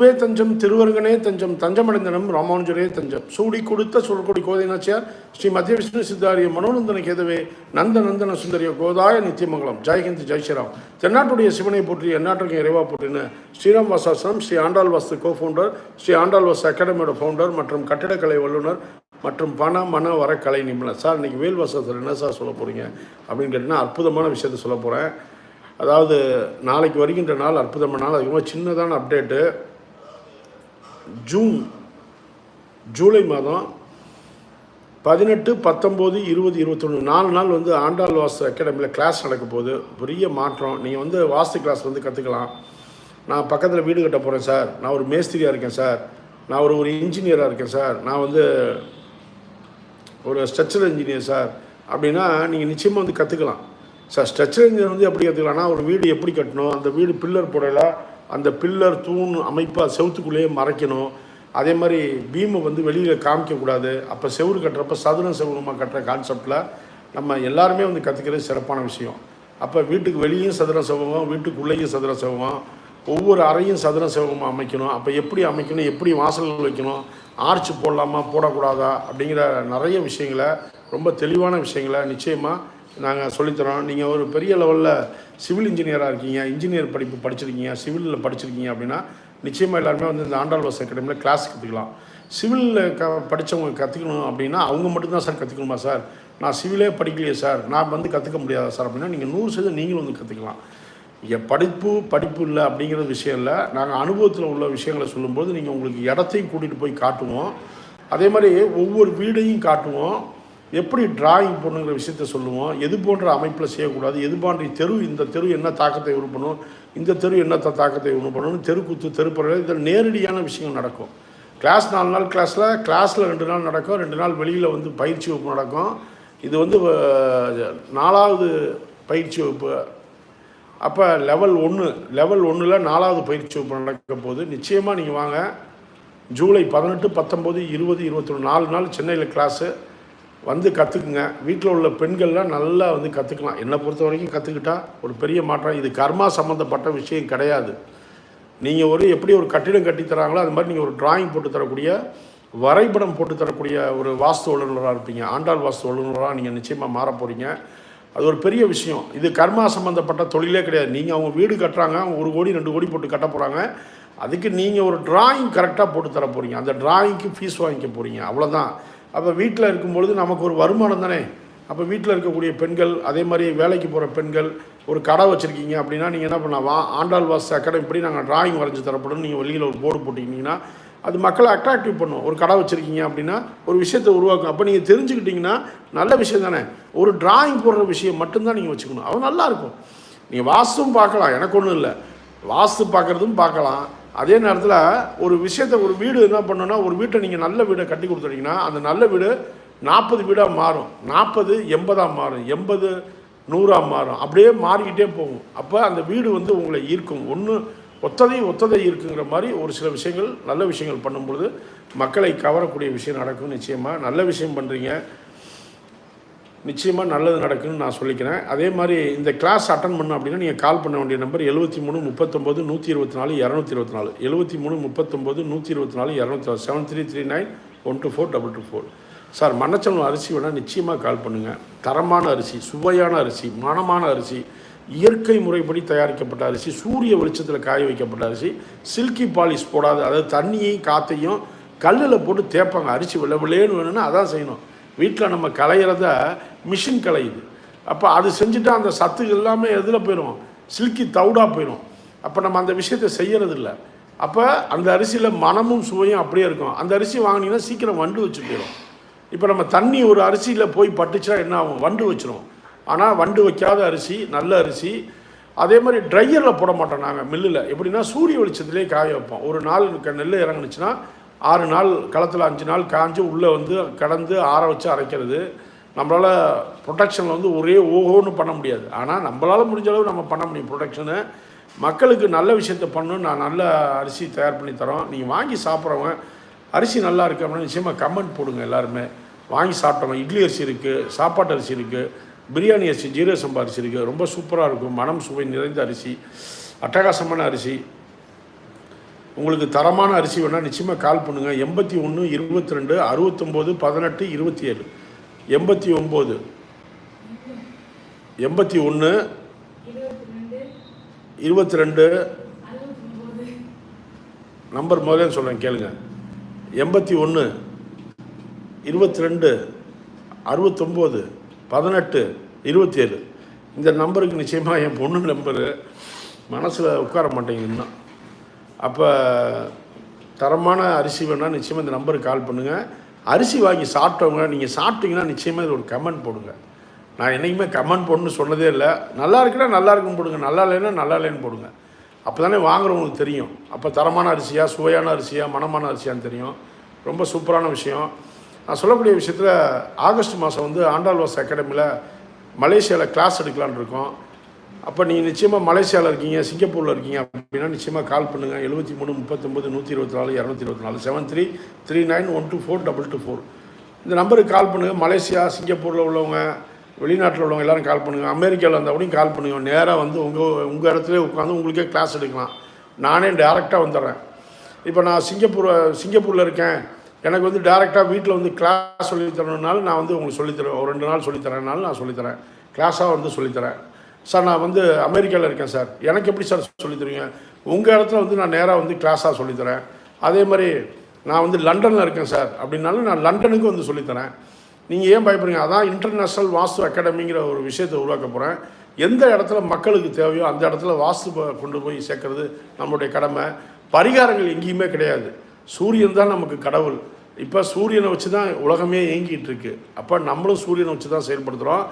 வே தஞ்சம் திருவருங்கனே தஞ்சம் தஞ்சமடைந்தனம் ராமானுஜரே தஞ்சம். சூடி கொடுத்த சுழற்கொடி கோதை நாச்சியார் ஸ்ரீ மத்திய விஷ்ணு சித்தாரிய மனோநந்தன கேதவே நந்த நந்தன சுந்தரிய கோதாய நித்தியமங்கலம். ஜெயஹிந்த் ஜெய்ஸ்ரீராம் தென்னாட்டுடைய சிவனை போற்றி எந்நாட்டுக்கு இறைவா போற்றின ஸ்ரீராம் வாசாசனம் ஸ்ரீ ஆண்டாள் வாஸ்து கோ ஃபவுண்டர் ஸ்ரீ ஆண்டாள் வாஸ்து அகாடமியோட ஃபவுண்டர் மற்றும் கட்டிடக்கலை வல்லுநர் மற்றும் பண மன வர கலை நிபுணர். சார் இன்றைக்கி வேல் வாசத்தில் என்ன சார் சொல்ல போகிறீங்க அப்படின்னு கேட்டிங்கன்னா அற்புதமான விஷயத்த சொல்ல போகிறேன் அதாவது நாளைக்கு வருகின்ற நாள் அற்புதமான நாள். அதிகமாக சின்னதான அப்டேட்டு ஜூன் ஜூலை மாதம் பதினெட்டு பத்தொம்போது இருபது இருபத்தொன்று நாலு நாள் வந்து ஆண்டாள் வாசு அகாடமியில் கிளாஸ் நடக்க போகுது. பெரிய மாற்றம். நீங்கள் வந்து வாஸ்து கிளாஸ் வந்து கற்றுக்கலாம் நான் பக்கத்தில் வீடு கட்ட போகிறேன் சார் நான் ஒரு மேஸ்திரியாக இருக்கேன் சார் நான் ஒரு ஒரு இன்ஜினியராக இருக்கேன் சார் நான் வந்து ஒரு ஸ்ட்ரக்சரல் இன்ஜினியர் சார் அப்படின்னா நீங்கள் நிச்சயமாக வந்து கற்றுக்கலாம் சார் ஸ்ட்ரக்சரல் இன்ஜினியர் வந்து எப்படி கற்றுக்கலாம்னா ஒரு வீடு எப்படி கட்டணும்? அந்த வீடு பில்லர் போடலாம் அந்த பில்லர் தூண் அமைப்பாக செவத்துக்குள்ளேயே மறைக்கணும். அதே மாதிரி பீமை வந்து வெளியில் காமிக்கக்கூடாது அப்போ செவுரு கட்டுறப்ப சதுரம் செவுரமாக கட்டுற கான்செப்டில் நம்ம எல்லாருமே வந்து கற்றுக்கிறது சிறப்பான விஷயம். அப்போ வீட்டுக்கு வெளியும் சதுரம் செவகம் வீட்டுக்குள்ளேயும் சதுரம் செவகம் ஒவ்வொரு அறையும் சதுரம் செவகமாக அமைக்கணும். அப்போ எப்படி அமைக்கணும் எப்படி வாசல்கள் வைக்கணும் ஆர்ச் போடலாமா போடக்கூடாதா அப்படிங்கிற நிறைய விஷயங்களை ரொம்ப தெளிவான விஷயங்களை நிச்சயமாக நாங்கள் சொல்லித்தரோம் நீங்கள் ஒரு பெரிய லெவலில் சிவில் இன்ஜினியராக இருக்கீங்க இன்ஜினியர் படிப்பு படிச்சிருக்கீங்க சிவிலில் படிச்சிருக்கீங்க அப்படின்னா நிச்சயமாக எல்லாருமே வந்து இந்த ஆண்டாள் வாஸ் அகாடமியில் கிளாஸ் கற்றுக்கலாம் சிவிலில் க படித்தவங்க கற்றுக்கணும் அப்படின்னா அவங்க மட்டும்தான் சார் கற்றுக்கணுமா சார்? நான் சிவிலே படிக்கலையே சார். நான் வந்து கற்றுக்க முடியாதா சார் அப்படின்னா நீங்கள் நூறு சதவீதம் நீங்களும் வந்து கற்றுக்கலாம் இங்கே படிப்பு படிப்பு இல்லை அப்படிங்கிற விஷயம் இல்லை. நாங்கள் அனுபவத்தில் உள்ள விஷயங்களை சொல்லும்போது நீங்கள் உங்களுக்கு இடத்தையும் கூட்டிகிட்டு போய் காட்டுவோம். அதே மாதிரி ஒவ்வொரு வீடையும் காட்டுவோம். எப்படி டிராயிங் பண்ணுங்கிற விஷயத்த சொல்லுவோம்? எது போன்ற அமைப்பில் செய்யக்கூடாது? எது போன்ற தெரு இந்த தெரு என்ன தாக்கத்தை உருப்பணும் இந்த தெரு என்ன தாக்கத்தை உருப்பணும்னு தெருக்கூத்து தெருக்குத்து தெருப்பறை இதில் நேரடியான விஷயங்கள் நடக்கும். கிளாஸ் நாலு நாள் கிளாஸில் கிளாஸில் ரெண்டு நாள் நடக்கும். ரெண்டு நாள் வெளியில் வந்து பயிற்சி வகுப்பு நடக்கும். இது வந்து நாலாவது பயிற்சி வகுப்பு. அப்போ லெவல் ஒன்று லெவல் ஒன்றில் நாலாவது பயிற்சி வகுப்பு நடக்க போது நிச்சயமாக நீங்கள் வாங்க. ஜூலை பதினெட்டு பத்தொம்போது இருபது இருபத்தொன்று நாலு நாள் சென்னையில் கிளாஸு வந்து கற்றுக்குங்க வீட்டில் உள்ள பெண்கள்லாம் நல்லா வந்து கற்றுக்கலாம் என்னை பொறுத்த வரைக்கும் கற்றுக்கிட்டா ஒரு பெரிய மாற்றம். இது கர்மா சம்மந்தப்பட்ட விஷயம் கிடையாது. நீங்கள் ஒரு எப்படி ஒரு கட்டிடம் கட்டித்தராங்களோ அது மாதிரி நீங்கள் ஒரு டிராயிங் போட்டு தரக்கூடிய வரைபடம் போட்டு தரக்கூடிய ஒரு வாஸ்து வல்லுநராக இருப்பீங்க. ஆண்டாள் வாஸ்து வல்லுநராக நீங்கள் நிச்சயமாக மாற போகிறீங்க அது ஒரு பெரிய விஷயம். இது கர்மா சம்மந்தப்பட்ட தொழிலே கிடையாது. நீங்கள் அவங்க வீடு கட்டுறாங்க ஒரு கோடி ரெண்டு கோடி போட்டு கட்ட போகிறாங்க அதுக்கு நீங்கள் ஒரு டிராயிங் கரெக்டாக போட்டு தர போகிறீங்க அந்த டிராயிங்க்கு ஃபீஸ் வாங்கிக்க போகிறீங்க அவ்வளோதான் அப்போ வீட்டில் இருக்கும்பொழுது நமக்கு ஒரு வருமானம் தானே? அப்போ வீட்டில் இருக்கக்கூடிய பெண்கள் அதே மாதிரி வேலைக்கு போகிற பெண்கள் ஒரு கடை வச்சுருக்கீங்க அப்படின்னா நீங்கள் என்ன பண்ணலாம்? ஆண்டாள் வாஸ் அகாடமி இப்படி நாங்கள் டிராயிங் வரைஞ்சி தரப்படும் நீங்கள் வெளியில் ஒரு போர்டு போட்டிங்கன்னா அது மக்களை அட்ராக்டிவ் பண்ணும். ஒரு கடை வச்சுருக்கீங்க அப்படின்னா ஒரு விஷயத்தை உருவாக்கும். அப்போ நீங்கள் தெரிஞ்சுக்கிட்டிங்கன்னா நல்ல விஷயம் தானே? ஒரு டிராயிங் போடுற விஷயம் மட்டும்தான் நீங்கள் வச்சுக்கணும். அது நல்லா இருக்கும். நீங்கள் வாஸ்தும் பார்க்கலாம். எனக்கு ஒன்றும் இல்லை. வாஸ்து பார்க்குறதும் பார்க்கலாம். அதே நேரத்தில் ஒரு விஷயத்தை ஒரு வீடு என்ன பண்ணணும்னா ஒரு வீட்டை நீங்கள் நல்ல வீடை கட்டி கொடுத்துட்டீங்கன்னா அந்த நல்ல வீடு நாற்பது வீடாக மாறும். நாற்பது எண்பதாக மாறும். எண்பது நூறாக மாறும். அப்படியே மாறிக்கிட்டே போகும். அப்போ அந்த வீடு வந்து உங்களை ஈர்க்கும். ஒன்று ஒத்ததை ஒத்ததை இருக்குங்கிற மாதிரி ஒரு சில விஷயங்கள் நல்ல விஷயங்கள் பண்ணும்பொழுது மக்களை கவரக்கூடிய விஷயம் நடக்கும் நிச்சயமாக நல்ல விஷயம் பண்ணுறீங்க நிச்சயமாக நல்லது நடக்குன்னு நான் சொல்லிக்கிறேன். அதே மாதிரி இந்த கிளாஸ் அட்டன் பண்ண அப்படின்னா நீங்கள் கால் பண்ண வேண்டிய நம்பர் எழுபத்தி மூணு முப்பத்தொம்போது நூற்றி இருபத்தி நாலு இரநூத்தி இருபத்தி நாலு. எழுபத்தி மூணு முப்பத்தொம்போது நூற்றி இருபத்தி நாலு இரநூத்தி நாலு seven three three nine one two four double two four sir மண்ணச்சலம் அரிசி வேணால் நிச்சயமாக கால் பண்ணுங்கள் தரமான அரிசி சுவையான அரிசி மனமான அரிசி இயற்கை முறைப்படி தயாரிக்கப்பட்ட அரிசி சூரிய வெளிச்சத்தில் காய வைக்கப்பட்ட அரிசி சில்கி பாலிஷ் போடாது அதாவது தண்ணியையும் காற்றையும் கல்லில் போட்டு தேய்ப்பாங்க. அரிசி விளவிலேன்னு வேணும்னா அதான் செய்யணும். வீட்டில் நம்ம களையிறத மிஷின் கலையுது அப்போ அது செஞ்சுட்டா அந்த சத்து எல்லாமே எதில் போயிடும் சில்கி தவுடாக போயிடும் அப்போ நம்ம அந்த விஷயத்தை செய்யறதில்ல. அப்போ அந்த அரிசியில் மனமும் சுவையும் அப்படியே இருக்கும். அந்த அரிசி வாங்கினீங்கன்னா சீக்கிரம் வண்டு வச்சு போயிடும் இப்போ நம்ம தண்ணி ஒரு அரிசியில் போய் பட்டுச்சுன்னா என்ன ஆகும்? வண்டு வச்சிரும். ஆனால் வண்டு வைக்காத அரிசி நல்ல அரிசி. அதே மாதிரி ட்ரையரில் போட மாட்டோம் நாங்கள் மில்லில். எப்படின்னா சூரிய வெளிச்சத்துலேயே காய வைப்போம். ஒரு நாள் நெல் இறங்குனுச்சுன்னா ஆறு நாள் களத்தில் அஞ்சு நாள் காஞ்சு உள்ளே வந்து கடந்து ஆற வச்சு அரைக்கிறது. நம்மளால் ப்ரொடக்ஷனில் வந்து ஒரே ஓஹோன்னு பண்ண முடியாது. ஆனால் நம்மளால் முடிஞ்ச அளவு நம்ம பண்ண முடியும் ப்ரொடக்ஷனு மக்களுக்கு நல்ல விஷயத்த பண்ணணும் நான் நல்ல அரிசி தயார் பண்ணி தரோம். நீங்கள் வாங்கி சாப்பிட்றவங்க அரிசி நல்லா இருக்கு அப்படின்னா நிச்சயமாக கமெண்ட் போடுங்க எல்லாருமே. வாங்கி சாப்பிட்டவங்க இட்லி அரிசி இருக்குது சாப்பாட்டு அரிசி இருக்குது பிரியாணி அரிசி ஜீரக சம்பா அரிசி இருக்குது ரொம்ப சூப்பராக இருக்கும். மனம் சுவை நிறைந்த அரிசி அட்டகாசமான அரிசி. உங்களுக்கு தரமான அரிசி வேணால் நிச்சயமாக கால் பண்ணுங்கள் எண்பத்தி ஒன்று இருபத்தி ரெண்டு அறுபத்தொம்போது பதினெட்டு இருபத்தி ஏழு. எண்பத்தி ஒம்பது. எண்பத்தி ஒன்று இருபத்தி ரெண்டு நம்பர் முதல்ல சொல்கிறேன் கேளுங்க. எண்பத்தி ஒன்று இருபத்தி ரெண்டு அறுபத்தொம்போது பதினெட்டு இருபத்தி ஏழு. இந்த நம்பருக்கு நிச்சயமாக என் பொண்ணு நம்பரு மனசில் உட்கார மாட்டேங்குதுன்னா. அப்போ தரமான அரிசி வேணால் நிச்சயமாக இந்த நம்பருக்கு கால் பண்ணுங்கள் அரிசி வாங்கி சாப்பிட்டவங்க நீங்கள் சாப்பிட்டீங்கன்னா நிச்சயமாக இது ஒரு கமெண்ட் போடுங்க. நான் என்றைக்குமே கமெண்ட் போடணும்னு சொன்னதே இல்லை. நல்லா இருக்குன்னா நல்லா இருக்குன்னு போடுங்க. நல்லா இல்லைன்னா நல்லா இல்லைன்னு போடுங்க. அப்போ தானே வாங்குறவங்களுக்கு தெரியும். அப்போ தரமான அரிசியா சுவையான அரிசியா மனமான அரிசியான்னு தெரியும். ரொம்ப சூப்பரான விஷயம். நான் சொல்லக்கூடிய விஷயத்தில் ஆகஸ்ட் மாதம் வந்து ஆண்டாள்வாஸ் அகாடமியில் மலேசியாவில் கிளாஸ் எடுக்கலான்னு இருக்கோம். அப்போ நீங்கள் நிச்சயமாக மலேசியாவில் இருக்கீங்க சிங்கப்பூரில் இருக்கீங்க அப்படின்னா நிச்சயமாக கால் பண்ணுங்கள் எழுபத்தி மூணு முப்பத்தொம்பது நூற்றி இருபத்தி நாலு இரநூத்தி இருபத்தி நாலு seven three three nine one two four double two four இந்த நம்பருக்கு கால் பண்ணுங்கள் மலேசியா சிங்கப்பூரில் உள்ளவங்க வெளிநாட்டில் உள்ளவங்க எல்லாரும் கால் பண்ணுங்கள் அமெரிக்காவில் இருந்தால் கூட கால் பண்ணுங்கள் நேராக வந்து உங்கள் உங்கள் இடத்துல உட்காந்து உங்களுக்கே கிளாஸ் எடுக்கலாம். நானே டேரெக்டாக வந்துடுறேன். இப்போ நான் சிங்கப்பூர் சிங்கப்பூரில் இருக்கேன். எனக்கு வந்து டேரெக்டாக வீட்டில் வந்து கிளாஸ் சொல்லித் தரணுனாலும் நான் வந்து உங்களுக்கு சொல்லித்தரேன் ஒரு ரெண்டு நாள் சொல்லித்தரேனாலும் நான் சொல்லித்தரேன் கிளாஸாக வந்து சொல்லித்தரேன் சார் நான் வந்து அமெரிக்காவில் இருக்கேன் சார். எனக்கு எப்படி சார் சொல்லித் தருவீங்க? உங்கள் இடத்துல வந்து நான் நேராக வந்து கிளாஸாக சொல்லித்தரேன் அதே மாதிரி நான் வந்து லண்டனில் இருக்கேன் சார். அப்படின்னாலும் நான் லண்டனுக்கு வந்து சொல்லித்தரேன் நீங்கள் ஏன் பயப்படுறீங்க? அதான் இன்டர்நேஷ்னல் வாஸ்து அகாடமிங்கிற ஒரு விஷயத்தை உருவாக்க போகிறேன் எந்த இடத்துல மக்களுக்கு தேவையோ அந்த இடத்துல வாஸ்து கொண்டு போய் சேர்க்கறது நம்மளுடைய கடமை. பரிகாரங்கள் எங்கேயுமே கிடையாது. சூரியன் தான் நமக்கு கடவுள். இப்போ சூரியனை வச்சு தான் உலகமே இயங்கிட்டு இருக்கு. அப்போ நம்மளும் சூரியனை வச்சு தான் செயல்படுத்துகிறோம்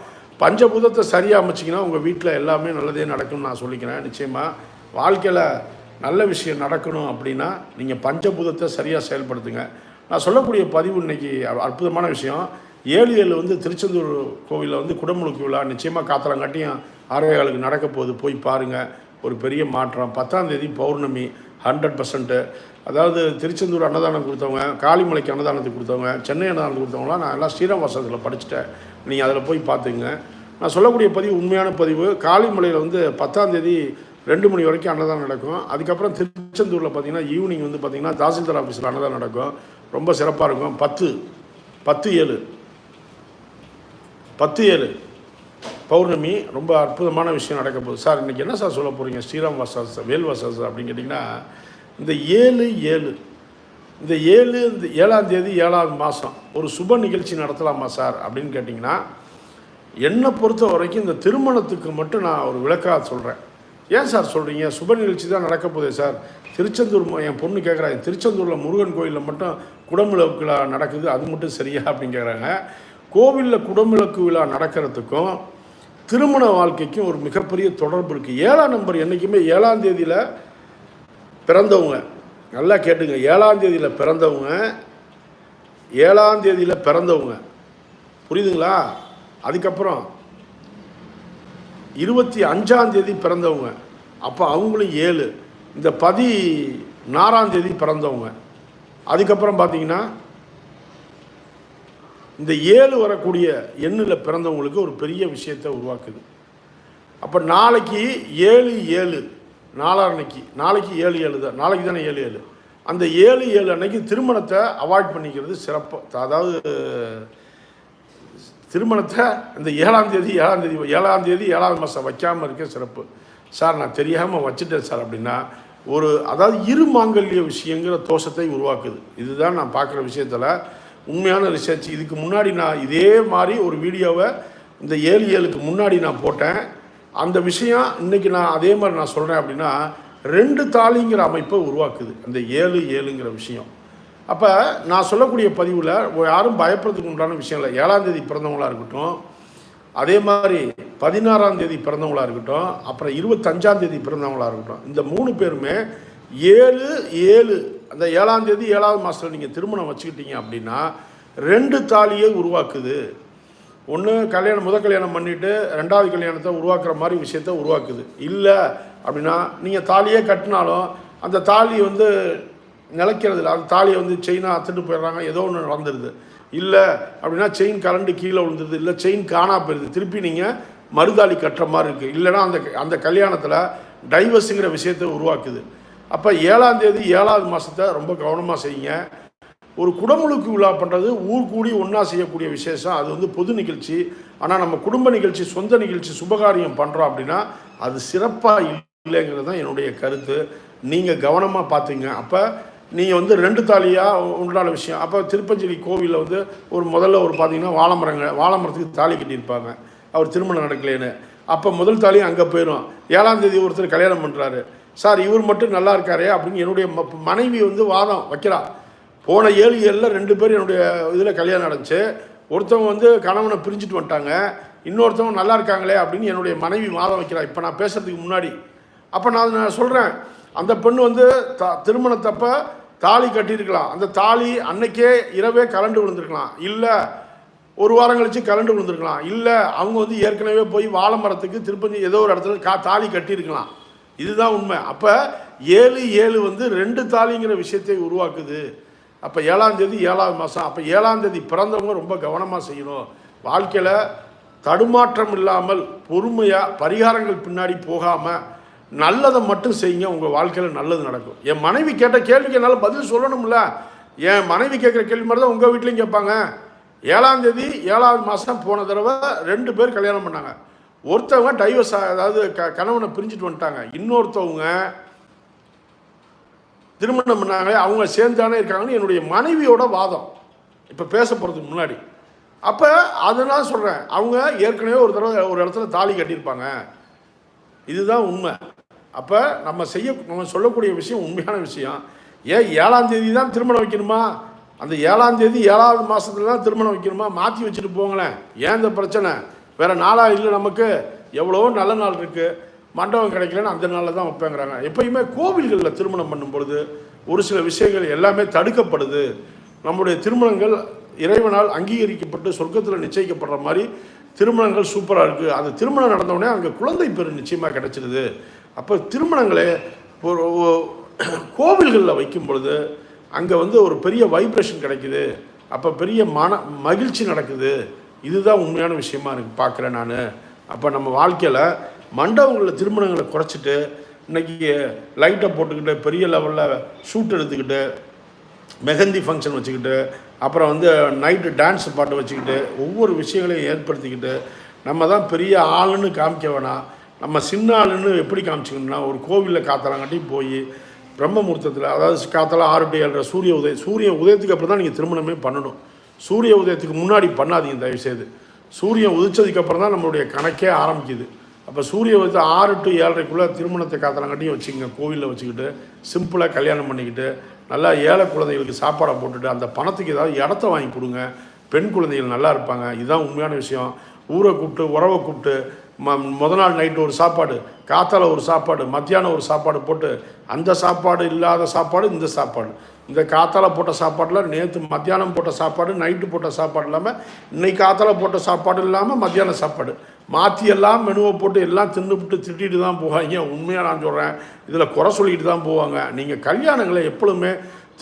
பஞ்சபூதத்தை சரியாக அமைச்சிங்கன்னா உங்கள் வீட்டில் எல்லாமே நல்லதே நடக்கும்னு நான் சொல்லிக்கிறேன். நிச்சயமாக வாழ்க்கையில் நல்ல விஷயம் நடக்கணும் அப்படின்னா நீங்கள் பஞ்சபூதத்தை சரியாக செயல்படுத்துங்க. நான் சொல்லக்கூடிய பதிவு இன்னைக்கு அற்புதமான விஷயம். ஏழு ஏழு வந்து திருச்செந்தூர் கோவிலில் வந்து குடமுழுக்கு விழா நிச்சயமாக காத்தலங்காட்டியும் ஆரோக்கியாளுக்கு நடக்க போகுது. போய் பாருங்கள் ஒரு பெரிய மாற்றம். பத்தாம் தேதி பௌர்ணமி. ஹண்ட்ரட் பர்சன்ட்டு அதாவது திருச்செந்தூர் அன்னதானம் கொடுத்தவங்க காளிமலைக்கு அன்னதானத்துக்கு கொடுத்தவங்க சென்னை அன்னதானத்துக்கு கொடுத்தவங்களாம் நான் எல்லாம் ஸ்ரீராமவாசத்தில் படிச்சுட்டேன். நீங்கள் அதில் போய் பார்த்துங்க நான் சொல்லக்கூடிய பதிவு உண்மையான பதிவு காளிமலையில் வந்து பத்தாந்தேதி ரெண்டு மணி வரைக்கும் அன்னதானம் நடக்கும். அதுக்கப்புறம் திருச்செந்தூரில் பார்த்தீங்கன்னா ஈவினிங் வந்து பார்த்திங்கன்னா தாசில்தார் ஆஃபீஸில் அன்னதானம் நடக்கும். ரொம்ப சிறப்பாக இருக்கும். பத்து பத்து ஏழு பத்து ஏழு. பௌர்ணமி ரொம்ப அற்புதமான விஷயம் நடக்க போகுது. சார் இன்றைக்கி என்ன சார் சொல்ல போகிறீங்க ஸ்ரீராம் வாசாஸ் வேல் வாசாஸ் அப்படின்னு கேட்டிங்கன்னா இந்த ஏழு ஏழு இந்த ஏழு இந்த ஏழாம் தேதி ஏழாவது மாதம் ஒரு சுப நிகழ்ச்சி நடத்தலாமா சார் அப்படின்னு கேட்டிங்கன்னா என்னை பொறுத்த வரைக்கும் இந்த திருமணத்துக்கு மட்டும் நான் ஒரு விளக்காக சொல்கிறேன் ஏன் சார் சொல்கிறீங்க சுப நிகழ்ச்சி தான் நடக்க போதே சார். திருச்செந்தூர் என் பொண்ணு கேட்குறாங்க திருச்செந்தூரில் முருகன் கோயிலில் மட்டும் குடமிளக்கு விழா நடக்குது அது மட்டும் சரியா அப்படின்னு கேட்குறாங்க கோவிலில் குடமிளக்கு விழா நடக்கிறதுக்கும் திருமண வாழ்க்கைக்கும் ஒரு மிகப்பெரிய தொடர்பு இருக்குது ஏழாம் நம்பர் என்றைக்குமே ஏழாம் தேதியில் பிறந்தவங்க. நல்லா கேட்டுங்க. ஏழாம் தேதியில் பிறந்தவங்க ஏழாம் தேதியில் பிறந்தவங்க. புரியுதுங்களா? அதுக்கப்புறம் இருபத்தி அஞ்சாம் தேதி பிறந்தவங்க. அப்போ அவங்களும் ஏழு. இந்த பதி நாறாம் தேதி பிறந்தவங்க. அதுக்கப்புறம் பார்த்தீங்கன்னா இந்த ஏழு வரக்கூடிய எண்ணில் பிறந்தவங்களுக்கு ஒரு பெரிய விஷயத்தை உருவாக்குது. அப்போ நாளைக்கு ஏழு ஏழு நாளான்னைக்கு நாளைக்கு ஏழு ஏழு தான் நாளைக்கு தானே ஏழு ஏழு. அந்த ஏழு ஏழு அன்னைக்கு திருமணத்தை அவாய்ட் பண்ணிக்கிறது சிறப்பு. அதாவது திருமணத்தை இந்த ஏழாம் தேதி ஏழாம் தேதி ஏழாம் தேதி ஏழாவது மாதம் வைக்காமல் இருக்க சிறப்பு. சார் நான் தெரியாமல் வச்சுட்டேன் சார் அப்படின்னா ஒரு அதாவது இரு மாங்கல்ய விஷயங்கிற தோஷத்தை உருவாக்குது. இதுதான் நான் பார்க்குற விஷயத்தில் உண்மையான ரிசர்ச் இதுக்கு முன்னாடி நான் இதே மாதிரி ஒரு வீடியோவை இந்த ஏழு ஏழுக்கு முன்னாடி நான் போட்டேன். அந்த விஷயம் இன்னைக்கு நான் அதே மாதிரி நான் சொல்கிறேன் அப்படின்னா ரெண்டு தாலிங்கிற அமைப்பை உருவாக்குது. அந்த ஏழு ஏழுங்கிற விஷயம். அப்போ நான் சொல்லக்கூடிய பதிவில் யாரும் பயப்படுறதுக்கு உண்டான விஷயம் இல்லை. ஏழாம் தேதி பிறந்தவங்களா இருக்கட்டும் அதே மாதிரி பதினாறாம் தேதி பிறந்தவங்களா இருக்கட்டும் அப்புறம் இருபத்தஞ்சாம் தேதி பிறந்தவங்களா இருக்கட்டும் இந்த மூணு பேருமே ஏழு ஏழு அந்த ஏழாம் தேதி ஏழாவது மாதத்தில் நீங்கள் திருமணம் வச்சுக்கிட்டீங்க அப்படின்னா ரெண்டு தாலியை உருவாக்குது. ஒன்று கல்யாணம் முத கல்யாணம் பண்ணிவிட்டு ரெண்டாவது கல்யாணத்தை உருவாக்குற மாதிரி விஷயத்த உருவாக்குது. இல்லை அப்படின்னா நீங்கள் தாலியே கட்டினாலும் அந்த தாலி வந்து நிலைக்கிறது இல்லை. அந்த தாலியை வந்து செயினாக அத்துட்டு போயிடுறாங்க. ஏதோ ஒன்று நடந்துருது. இல்லை அப்படின்னா செயின் கரண்டு கீழே விழுந்துருது. இல்லை செயின் காணா போயிடுது திருப்பி நீங்கள் மறுதாலி கட்டுற மாதிரி இருக்குது இல்லைன்னா அந்த அந்த கல்யாணத்தில் டைவர்ஸுங்கிற விஷயத்தை உருவாக்குது. அப்போ ஏழாம் தேதி ஏழாவது மாதத்தை ரொம்ப கவனமாக செய்யுங்க. ஒரு குடமுழுக்கு விழா பண்ணுறது ஊர் கூடி ஒன்றா செய்யக்கூடிய விசேஷம். அது வந்து பொது நிகழ்ச்சி. ஆனால் நம்ம குடும்ப நிகழ்ச்சி சொந்த நிகழ்ச்சி சுபகாரியம் பண்ணுறோம் அப்படின்னா அது சிறப்பாக இல்லைங்கிறது தான் என்னுடைய கருத்து. நீங்கள் கவனமாக பார்த்துங்க அப்போ நீங்கள் வந்து ரெண்டு தாலியாக உண்டான விஷயம். அப்போ திருப்பஞ்சலி கோவிலில் வந்து ஒரு முதல்ல ஒரு பார்த்தீங்கன்னா வாழைமரங்க வாழைமரத்துக்கு தாலி கட்டியிருப்பாங்க. அவர் திருமணம் நடக்கலேன்னு. அப்போ முதல் தாலி அங்கே போயிடும் ஏழாம் தேதி ஒருத்தர் கல்யாணம் பண்ணுறாரு சார் இவர் மட்டும் நல்லா இருக்காரே அப்படின்னு என்னுடைய ம- மனைவி வந்து வாதம் வைக்கிறா. போன ஏழு ஏழில் ரெண்டு பேர் என்னுடைய இதில் கல்யாணம் நடந்துச்சு. ஒருத்தவங்க வந்து கணவனை பிரிஞ்சுட்டு வந்துட்டாங்க. இன்னொருத்தவங்க நல்லா இருக்காங்களே அப்படின்னு என்னுடைய மனைவி வாதம் வைக்கிறா. இப்போ நான் பேசுறதுக்கு முன்னாடி. அப்போ நான் நான் சொல்கிறேன் அந்த பெண் வந்து த திருமணத்தப்போ தாலி கட்டியிருக்கலாம். அந்த தாலி அன்னைக்கே இரவே கலண்டு விழுந்திருக்கலாம். இல்லை ஒரு வாரம் கழித்து கலண்டு விழுந்திருக்கலாம். இல்லை அவங்க வந்து ஏற்கனவே போய் வாழை மரத்துக்கு திருப்பதி ஏதோ ஒரு இடத்துல கா தாலி கட்டியிருக்கலாம். இதுதான் உண்மை. அப்போ ஏழு ஏழு வந்து ரெண்டு தாலிங்கிற விஷயத்தை உருவாக்குது. அப்போ ஏழாந்தேதி ஏழாவது மாதம் அப்போ ஏழாந்தேதி பிறந்தவங்க ரொம்ப கவனமாக செய்யணும். வாழ்க்கையில் தடுமாற்றம் இல்லாமல் பொறுமையாக பரிகாரங்கள் பின்னாடி போகாமல் நல்லதை மட்டும் செய்யுங்க. உங்கள் வாழ்க்கையில் நல்லது நடக்கும். என் மனைவி கேட்ட கேள்விக்கு என்னால் பதில் சொல்லணும்ல. என் மனைவி கேட்குற கேள்வி மாதிரி தான் உங்கள் வீட்லேயும் கேட்பாங்க. ஏழாந்தேதி ஏழாவது மாதம் போன தடவை ரெண்டு பேர் கல்யாணம் பண்ணாங்க. ஒருத்தவங்க டைவர்ஸ் அதாவது க கணவனை பிரிஞ்சுட்டு வந்துட்டாங்க. இன்னொருத்தவங்க திருமணம் பண்ணாங்க அவங்க சேர்ந்தானே இருக்காங்கன்னு என்னுடைய மனைவியோட வாதம். இப்போ பேச போகிறதுக்கு முன்னாடி. அப்போ அதெல்லாம் சொல்கிறேன் அவங்க ஏற்கனவே ஒரு தடவை ஒரு இடத்துல தாலி கட்டியிருப்பாங்க. இதுதான் உண்மை. அப்போ நம்ம செய்ய நம்ம சொல்லக்கூடிய விஷயம் உண்மையான விஷயம். ஏன் ஏழாம் தேதி தான் திருமணம் வைக்கணுமா? அந்த ஏழாம் தேதி ஏழாவது மாதத்துல தான் திருமணம் வைக்கணுமா? மாற்றி வச்சுட்டு போங்களேன். ஏன் இந்த பிரச்சனை? வேறு நாளாக இல்லை நமக்கு. எவ்வளவோ நல்ல நாள் இருக்குது மண்டபம் கிடைக்கலன்னு அந்த நாளில் தான் வைப்பேங்கிறாங்க. எப்பயுமே கோவில்களில் திருமணம் பண்ணும் பொழுது ஒரு சில விஷயங்கள் எல்லாமே தடுக்கப்படுது. நம்முடைய திருமணங்கள் இறைவனால் அங்கீகரிக்கப்பட்டு சொர்க்கத்தில் நிச்சயிக்கப்படுற மாதிரி திருமணங்கள் சூப்பராக இருக்குது அந்த திருமணம் நடந்தவுடனே அங்கே குழந்தை பெரு நிச்சயமாக கிடச்சிருது. அப்போ திருமணங்களே ஒரு கோவில்களில் வைக்கும் பொழுது அங்கே வந்து ஒரு பெரிய வைப்ரேஷன் கிடைக்குது. அப்போ பெரிய மன மகிழ்ச்சி நடக்குது. இதுதான் உண்மையான விஷயமா எனக்கு பார்க்குறேன் நான். அப்போ நம்ம வாழ்க்கையில் மண்டபங்களில் திருமணங்களை குறைச்சிட்டு இன்னைக்கு லைட்டை போட்டுக்கிட்டு பெரிய லெவலில் ஷூட் எடுத்துக்கிட்டு மெஹந்தி ஃபங்க்ஷன் வச்சுக்கிட்டு அப்புறம் வந்து நைட்டு டான்ஸ் பாட்டு வச்சுக்கிட்டு ஒவ்வொரு விஷயங்களையும் ஏற்படுத்திக்கிட்டு நம்ம தான் பெரிய ஆளுன்னு காமிக்க வேணாம். நம்ம சின்ன ஆளுன்னு எப்படி காமிச்சிக்கணும்னா ஒரு கோவிலில் காத்தலாங்காட்டி போய் பிரம்ம முகூர்த்தத்தில் அதாவது காத்தல ஆறு டு ஏழரை சூரிய உதயம் சூரிய உதயத்துக்கு அப்புறம் தான் நீங்கள் திருமணமே பண்ணணும். சூரிய உதயத்துக்கு முன்னாடி பண்ணாதீங்க தயவுசெய்து. சூரியன் உதிச்சதுக்கு அப்புறம் தான் நம்மளுடைய கணக்கே ஆரம்பிக்குது. அப்போ சூரிய உதயத்தை ஆறு டு ஏழரைக்குள்ளே திருமணத்தை காத்தலாங்காட்டியும் வச்சுக்கோங்க கோவிலில் வச்சுக்கிட்டு சிம்பிளாக கல்யாணம் பண்ணிக்கிட்டு நல்லா ஏழை குழந்தைகளுக்கு சாப்பாடை போட்டுட்டு அந்த பணத்துக்கு ஏதாவது இடத்த வாங்கி கொடுங்க. பெண் குழந்தைகள் நல்லா இருப்பாங்க. இதுதான் உண்மையான விஷயம். ஊரை கூப்பிட்டு உறவை கூப்பிட்டு ம முத நாள் நைட்டு ஒரு சாப்பாடு காத்தால ஒரு சாப்பாடு மத்தியானம் ஒரு சாப்பாடு போட்டு அந்த சாப்பாடு இல்லாத சாப்பாடு இந்த சாப்பாடு. இந்த காத்தால போட்ட சாப்பாடில் நேற்று மத்தியானம் போட்ட சாப்பாடு நைட்டு போட்ட சாப்பாடு இல்லாமல் இன்னைக்கு காத்தால போட்ட சாப்பாடு இல்லாமல் மத்தியான சாப்பாடு. மாற்றி எல்லாம் மெனுவை போட்டு எல்லாம் தின்னுபிட்டு திட்டிட்டு தான் போவாங்க உண்மையாக நான் சொல்கிறேன் இதில் குறை சொல்லிட்டு தான் போவாங்க. நீங்கள் கல்யாணங்களை எப்பொழுதுமே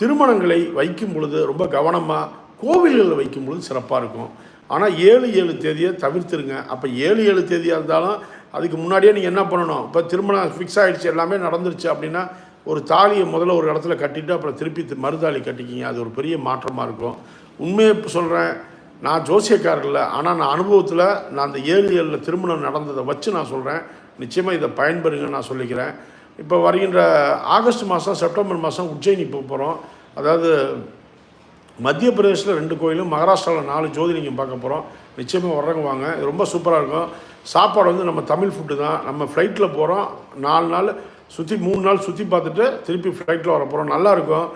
திருமணங்களை வைக்கும் பொழுது ரொம்ப கவனமாக கோவில்களில் வைக்கும் பொழுது சிறப்பாக இருக்கும். ஆனால் ஏழு ஏழு தேதியை தவிர்த்துருங்க. அப்போ ஏழு ஏழு தேதியாக இருந்தாலும் அதுக்கு முன்னாடியே நீங்கள் என்ன பண்ணணும்? இப்போ திருமணம் ஃபிக்ஸ் ஆகிடுச்சு எல்லாமே நடந்துருச்சு அப்படின்னா ஒரு தாலியை முதல்ல ஒரு இடத்துல கட்டிட்டு அப்புறம் திருப்பி மறுதாலி கட்டிக்கிங்க. அது ஒரு பெரிய மாற்றமாக இருக்கும். உண்மையை இப்போ சொல்கிறேன் நான் ஜோசியக்காரர் இல்லை. ஆனால் நான் அனுபவத்தில் நான் அந்த ஏழு ஏழில் திருமணம் நடந்ததை வச்சு நான் சொல்கிறேன் நிச்சயமாக இதை பயன்பெறுங்கன்னு நான் சொல்லிக்கிறேன். இப்போ வருகின்ற ஆகஸ்ட் மாதம் செப்டம்பர் மாதம் உஜ்ஜயினி போக போகிறோம் அதாவது மத்திய பிரதேசத்தில் ரெண்டு கோயிலும் மகாராஷ்டிராவில் நாலு ஜோதிலிங்கம் பார்க்க போகிறோம் நிச்சயமாக வர்றவங்க வாங்க. ரொம்ப சூப்பராக இருக்கும். சாப்பாடு வந்து நம்ம தமிழ் ஃபுட்டு தான். நம்ம ஃப்ளைட்டில் போகிறோம் நாலு நாள் சுற்றி மூணு நாள் சுற்றி பார்த்துட்டு திருப்பி ஃப்ளைட்டில் வர போகிறோம் நல்லாயிருக்கும்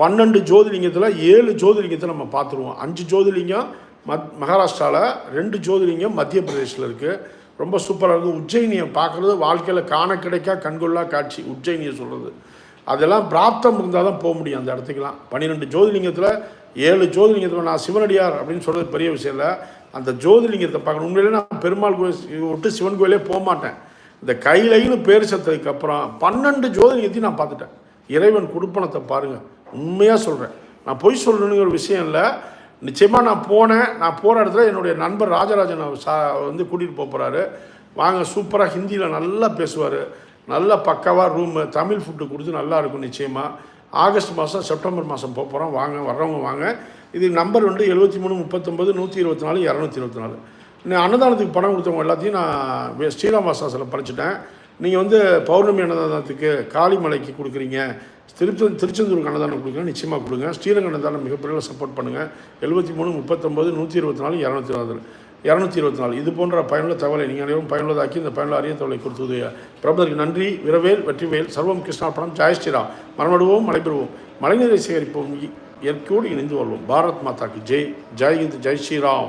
பன்னெண்டு ஜோதிலிங்கத்தில் ஏழு ஜோதிலிங்கத்தை நம்ம பார்த்துருவோம். அஞ்சு ஜோதிலிங்கம் மத் மகாராஷ்டிராவில் ரெண்டு ஜோதிலிங்கம் மத்திய பிரதேசில் இருக்குது ரொம்ப சூப்பராக இருக்கும். உஜ்ஜயினியை பார்க்குறது வாழ்க்கையில் காண கிடைக்கா கண்கொள்ளா காட்சி. உஜ்ஜயினியை சொல்கிறது அதெல்லாம் பிராப்தம் இருந்தால் தான் போக முடியும் அந்த இடத்துக்கெல்லாம். பன்னிரெண்டு ஜோதிலிங்கத்தில் ஏழு ஜோதிலிங்கத்தில் நான் சிவனடியார் அப்படின்னு சொல்கிறது பெரிய விஷயம் இல்லை. அந்த ஜோதிலிங்கத்தை பார்க்கணும். உண்மையிலே நான் பெருமாள் கோயில் விட்டு சிவன் கோயிலே போக மாட்டேன். இந்த கையிலைன்னு பேர் செத்ததுக்கு அப்புறம் பன்னெண்டு ஜோதிலிங்கத்தையும் நான் பார்த்துட்டேன். இறைவன் கொடுப்பனத்தை பாருங்கள் உண்மையாக சொல்கிறேன் நான் பொய் சொல்லணுங்கிற விஷயம் இல்லை. நிச்சயமாக நான் போனேன். நான் போகிற இடத்துல என்னுடைய நண்பர் ராஜராஜன் சா வந்து கூட்டிகிட்டு போக போகிறாரு வாங்க சூப்பராக ஹிந்தியில் நல்லா பேசுவார். நல்ல பக்காவாக ரூமு தமிழ் ஃபுட்டு கொடுத்து நல்லா இருக்கும் நிச்சயமாக ஆகஸ்ட் மாதம் செப்டம்பர் மாதம் போக போகிறோம் வாங்க வர்றவங்க வாங்க. இது நம்பர் வந்து எழுபத்தி மூணு முப்பத்தொம்பது நூற்றி இருபத்தி நாலு இரநூத்தி இருபத்தி நாலு. நான் அன்னதானத்துக்கு பணம் கொடுத்தவங்க எல்லாத்தையும் நான் ஸ்ரீராம் வாசாசில் படிச்சுட்டேன் நீங்கள் வந்து பௌர்ணமி அன்னதானத்துக்கு காளிமலைக்கு கொடுக்குறீங்க திருச்செந்தூர் திருச்செந்தூருக்கு அன்னதானம் கொடுக்குறேன் நிச்சயமாக கொடுங்க. ஸ்ரீரங்க அன்னதானம் மிகப்பெரிய சப்போர்ட் பண்ணுங்கள் எழுபத்தி மூணு முப்பத்தொம்பது நூற்றி இருபத்தி நாலு இரநூத்தி நாலு. இரநூத்தி இருபத்தி நாலு. இது போன்ற பயனுள்ள தகவலை நீங்கள் அனைவரும் பயனுள்ளதாக்கி இந்த பயனுள்ள அரிய தகவலை கொடுத்தது பிரபலருக்கு நன்றி. விரவேல் வெற்றிவேல் சர்வம் கிருஷ்ணார்ப்பணம் ஜெய் ஸ்ரீராம். மரணடுவோம் மலைபெறுவோம். மழைநீரை சேகரிப்போம். இயற்கையோடு இணைந்து வருவோம் பாரத் மாதாக்கு ஜெய். ஜெய் ஹிந்த் ஜெய் ஸ்ரீராம்.